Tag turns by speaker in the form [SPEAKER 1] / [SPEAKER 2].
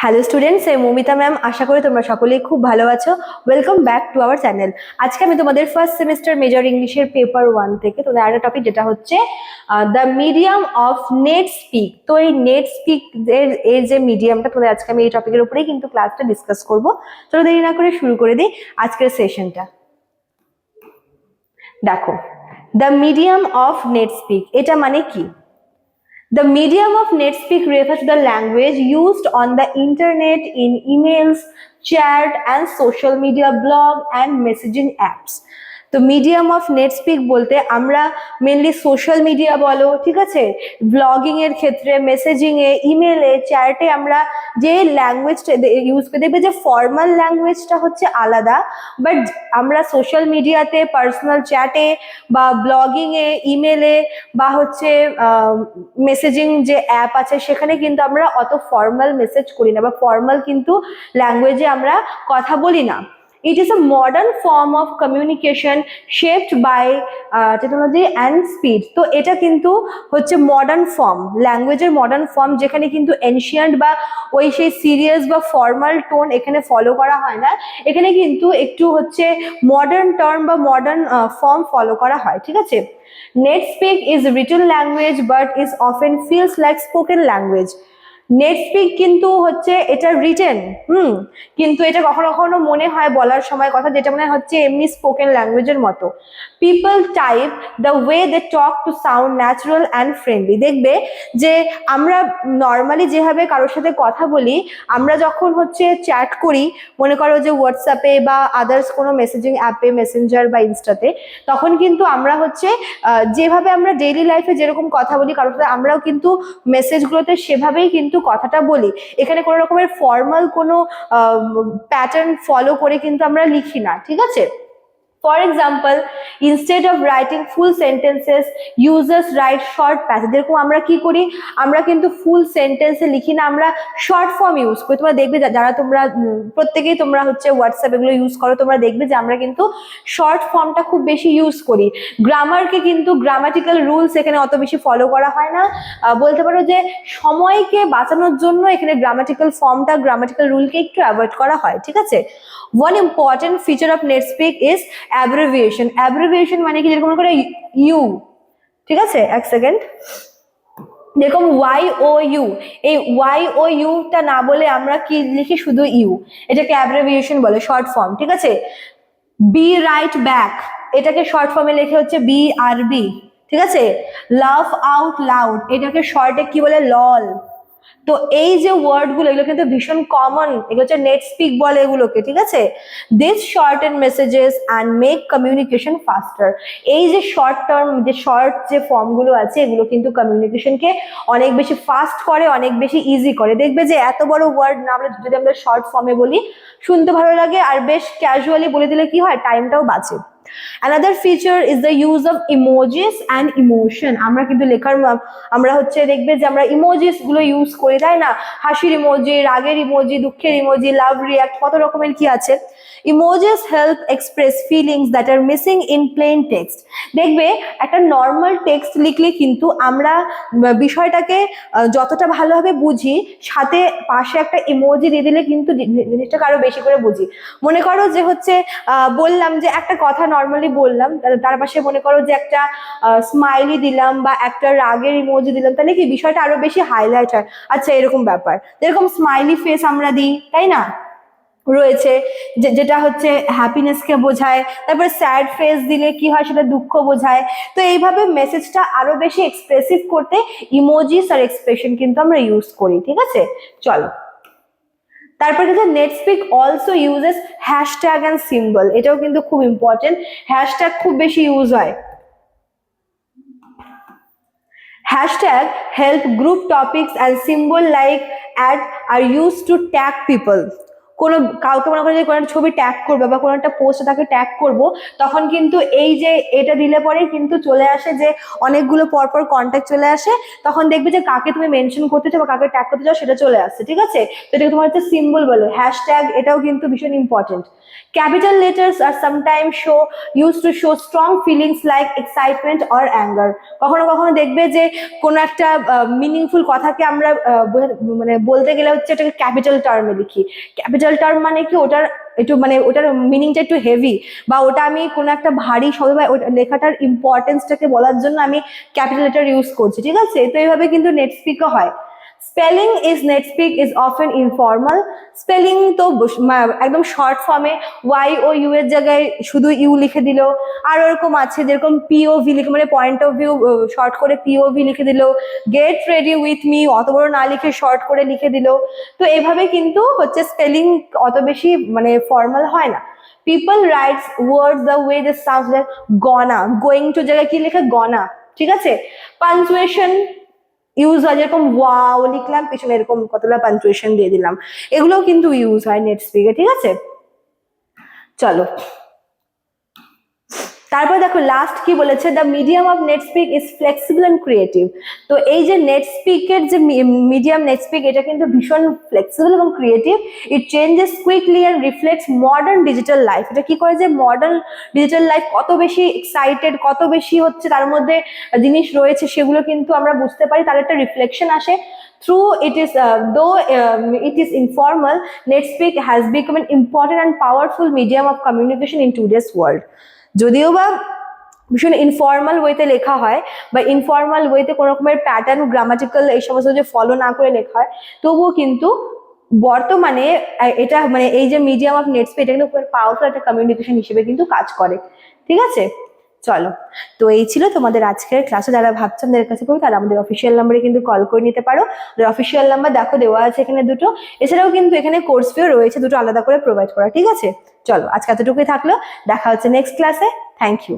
[SPEAKER 1] Hello students এই Momita ma'am আশা করি তোমরা সকলেই খুব ভালো আছো। Welcome back to our channel আজকে আমি তোমাদের ফার্স্ট সেমিস্টার মেজর ইংলিশের পেপার ওয়ান থেকে তোমাদের আরেকটা টপিক যেটা হচ্ছে the medium of net speak তো এই নেট স্পিক এর এর যে মিডিয়ামটা তোমাদের আজকে আমি এই টপিকের উপরেই কিন্তু ক্লাসটা ডিসকাস করব। চলো দেরি না করে শুরু করে দিই আজকের সেশনটা দেখো the medium of net speak এটা মানে কি? The medium of NetSpeak refers to the language used on the internet in emails, chat, and social media, blog, and messaging apps. তো মিডিয়াম অফ নেট স্পিক বলতে আমরা mainly social media বলো, ঠিক আছে? Blogging এর ক্ষেত্রে মেসেজিং এ ইমেলে চ্যাটে আমরা যে ল্যাঙ্গুয়েজটা ইউজ করে দেখবে যে ফর্মাল ল্যাঙ্গুয়েজটা হচ্ছে আলাদা বাট আমরা সোশ্যাল মিডিয়াতে পার্সোনাল চ্যাটে বা ব্লগিং এ ইমেলে বা হচ্ছে মেসেজিং যে অ্যাপ আছে সেখানে কিন্তু আমরা অত ফর্মাল মেসেজ করি না বা ফর্মাল কিন্তু ল্যাঙ্গুয়েজে আমরা কথা বলি না। It is a modern form of communication shaped by uh, technology and speed. তো এটা কিন্তু হচ্ছে মডার্ন ফর্ম ল্যাঙ্গুয়েজের মডার্ন ফর্ম যেখানে কিন্তু এনশিয়ান্ট বা ওই সেই সিরিয়াস বা ফর্মাল টোন এখানে ফলো করা হয় না। এখানে কিন্তু একটু হচ্ছে মডার্ন টার্ম বা মডার্ন ফর্ম ফলো করা হয় ঠিক আছে? Netspeak is written language but is often feels like spoken language netspeak কিন্তু হচ্ছে এটা রিটেন হুম, কিন্তু এটা কখনো কখনো মনে হয় বলার সময় কথা যেটা মনে হচ্ছে এমনি স্পোকেন ল্যাঙ্গুয়েজের মতো। People type the way they talk to sound natural and friendly দেখবে যে আমরা নর্মালি যেভাবে কারোর সাথে কথা বলি, আমরা যখন হচ্ছে চ্যাট করি, মনে করো যে হোয়াটসঅ্যাপে বা আদার্স কোনো মেসেজিং অ্যাপে মেসেঞ্জার বা ইনস্টাতে, তখন কিন্তু আমরা হচ্ছে যেভাবে আমরা ডেইলি লাইফে যেরকম কথা বলি, কারোর সাথে আমরাও কিন্তু মেসেজগুলোতে সেভাবেই কিন্তু কথাটা বলি, এখানে কোনো রকমের ফর্মাল কোনো প্যাটার্ন ফলো করে কিন্তু আমরা লিখি না, ঠিক আছে? For example instead of writing full sentences users write short passage এরকম আমরা কি করি? আমরা কিন্তু ফুল সেন্টেন্সে লিখি না, আমরা শর্ট ফর্ম ইউজ করি। তোমরা দেখবে যারা তোমরা প্রত্যেকেই তোমরা হচ্ছে হোয়াটসঅ্যাপ এগুলো ইউজ করো, তোমরা দেখবে যে আমরা কিন্তু শর্ট ফর্মটা খুব বেশি ইউজ করি। গ্রামারকে কিন্তু গ্রামাটিক্যাল রুলস এখানে অত বেশি ফলো করা হয় না। বলতে পারো যে সময়কে বাঁচানোর জন্য এখানে গ্রামাটিক্যাল ফর্মটা গ্রামাটিক্যাল রুলকে একটু অ্যাভয়েড করা হয়, ঠিক আছে? One important feature of netspeak is abbreviation abbreviation মানে কি? যেরকম করে ইউ, ঠিক আছে? এক সেকেন্ড। যেরকম ওয়াই ও ইউ এই ওয়াই ও ইউটা না বলে আমরা কি লিখি? শুধু ইউ। এটাকে অ্যাব্রিভিয়েশন বলে শর্ট ফর্ম ঠিক আছে? বি রাইট ব্যাক এটাকে শর্ট ফর্মে লেখে হচ্ছে বি আর বি ঠিক আছে? লাভ আউট লাউড এটাকে শর্টে কি বলে? লল তো এই যে ওয়ার্ডগুলো, এগুলো কিন্তু ভীষণ কমন এগুলো হচ্ছে নেট স্পিক বলে এগুলোকে, ঠিক আছে? This shorten messages and make communication faster এই যে শর্ট টার্ম যে শর্ট যে ফর্মগুলো আছে, এগুলো কিন্তু কমিউনিকেশনকে অনেক বেশি ফাস্ট করে, অনেক বেশি ইজি করে। দেখবে যে এত বড় ওয়ার্ড না আমরা যদি আমরা শর্ট ফর্মে বলি, শুনতে ভালো লাগে। আর বেশ ক্যাজুয়ালি বলে দিলে কি হয়? টাইমটাও বাঁচে। Another feature is the use of emojis and emotion আমরা কিন্তু লেখার আমরা হচ্ছে দেখবে যে আমরা ইমোজিস ইউজ করি, তাই না? হাসির ইমোজি রাগের ইমোজি দুঃখের ইমোজি লাভ রিয়াক্ট কত রকমের কি আছে? Emojis help express feelings that are missing in plain text দেখবে, একটা নর্মাল টেক্সট লিখলে কিন্তু আমরা বিষয়টাকে যতটা ভালোভাবে বুঝি, সাথে পাশে একটা ইমোজি দিয়ে দিলে কিন্তু জিনিসটাকে আরও বেশি করে বুঝি। মনে করো যে হচ্ছে বললাম যে একটা কথা নর্মালি বললাম তার পাশে মনে করো যে একটা স্মাইলি দিলাম বা একটা রাগের ইমোজি দিলাম, তাহলে কি বিষয়টা আরও বেশি হাইলাইট হয়? আচ্ছা এরকম ব্যাপার। যেরকম স্মাইলি ফেস আমরা দিই, তাই না? রয়েছে যেটা হচ্ছে হ্যাপিনেসকে বোঝায়, তারপরে স্যাড ফেস দিলে কি হয় সেটা দুঃখ বোঝায়। তো এইভাবে মেসেজটা আরও বেশি এক্সপ্রেসিভ করতে ইমোজিস আর এক্সপ্রেশন কিন্তু আমরা ইউজ করি, ঠিক আছে? চলো। তারপর কিন্তু netspeak also uses hashtag and symbol এটাও কিন্তু খুব ইম্পর্টেন্ট হ্যাশট্যাগ খুব বেশি ইউজ হয়। Hashtag help group topics and symbol like at are use to tag people কোনো কাউকে মনে করে যে কোনো একটা ছবি ট্যাগ করবে বা কোনো একটা পোস্টে তাকে ট্যাগ করব, তখন কিন্তু এই যে এটা দিলে পরে কিন্তু চলে আসে যে অনেকগুলো পরপর কন্ট্যাক্ট চলে আসে, তখন দেখবে যে কাকে তুমি মেনশন করতে চাও বা কাকে ট্যাগ করতে চাও সেটা চলে আসছে, ঠিক আছে? তো এটা তোমার হচ্ছে সিম্বল বলো হ্যাশট্যাগ এটাও কিন্তু ভীষণ important capital letters are sometime show use to show strong feelings like excitement or anger কখনো কখনো দেখবে যে কোনো একটা মিনিংফুল কথাকে আমরা মানে বলতে গেলে হচ্ছে এটাকে ক্যাপিটাল টার্মে লিখি। ক্যাপিটাল টার্ম মানে কি ওটার একটু মানে ওটার মিনিংটা একটু হেভি বা ওটা আমি কোনো একটা ভারী শব্দ বা লেখাটার ইম্পর্টেন্সটাকে বলার জন্য আমি ক্যাপিটাল লেটার ইউজ করছি, ঠিক আছে? তো এইভাবে কিন্তু নেট হয়। Spelling is netspeak is often informal spelling তো একদম শর্ট ফর্মে ওয়াই ও ইউ এর জায়গায় শুধু ইউ লিখে দিল। আর ওরকম আছে, যেরকম পিওভি লিখে মানে পয়েন্ট অফ ভিউ শর্ট করে পিওভি লিখে দিল। গেট রেডি উইথ মি অত বড় না লিখে শর্ট করে লিখে দিল। তো এভাবে কিন্তু হচ্ছে স্পেলিং অত বেশি মানে ফর্মাল হয় না। People writes word the way the sound gonna going to জায়গায় কি লেখে? গনা ঠিক আছে? পাঞ্চুয়েশন ইউজ হয় যেরকম ওয়াও লিখলাম, পিছনে এরকম কতটা পাঞ্চুয়েশন দিয়ে দিলাম। এগুলোও কিন্তু ইউজ হয় নেট স্পিকে ঠিক আছে? চলো। তারপর দেখো লাস্ট কি বলেছে? The medium of netspeak is flexible and creative তো এই যে নেট স্পিকের যে মিডিয়াম নেট স্পিক এটা কিন্তু ভীষণ ফ্লেক্সিবল এবং creative it changes quickly and reflects modern digital life এটা কি করে যে মডার্ন ডিজিটাল লাইফ কত বেশি এক্সাইটেড কত বেশি হচ্ছে তার মধ্যে জিনিস রয়েছে সেগুলো কিন্তু আমরা বুঝতে পারি। তার একটা রিফ্লেকশন আসে। Through it is uh, though um, it is informal netspeak has become an important and powerful medium of communication in today's যদিও বা ভীষণ ইনফর্মাল ওয়েতে লেখা হয়, বা ইনফর্মাল ওয়েতে কোনো রকমের প্যাটার্ন গ্রামাটিক্যাল এই সমস্ত যে ফলো না করে লেখা হয়, তবুও কিন্তু বর্তমানে এটা মানে এই যে মিডিয়াম অফ নেটস্পে এটা কিন্তু পাওয়ারফুল একটা কমিউনিকেশন হিসেবে কিন্তু কাজ করে। ঠিক আছে? চলো। তো এই ছিল তোমাদের আজকের ক্লাসে যারা ভাবছ তাদের কাছে পড়বে তারা আমাদের অফিসিয়াল নাম্বারে কিন্তু কল করে নিতে পারো। আমাদের অফিসিয়াল নাম্বার দেখো, দেওয়া আছে এখানে দুটো। এছাড়াও কিন্তু এখানে কোর্স ফিও রয়েছে, দুটো আলাদা করে প্রোভাইড করা, ঠিক আছে? চলো, আজকে এতটুকুই থাকল। দেখা হচ্ছে নেক্সট ক্লাসে থ্যাংক ইউ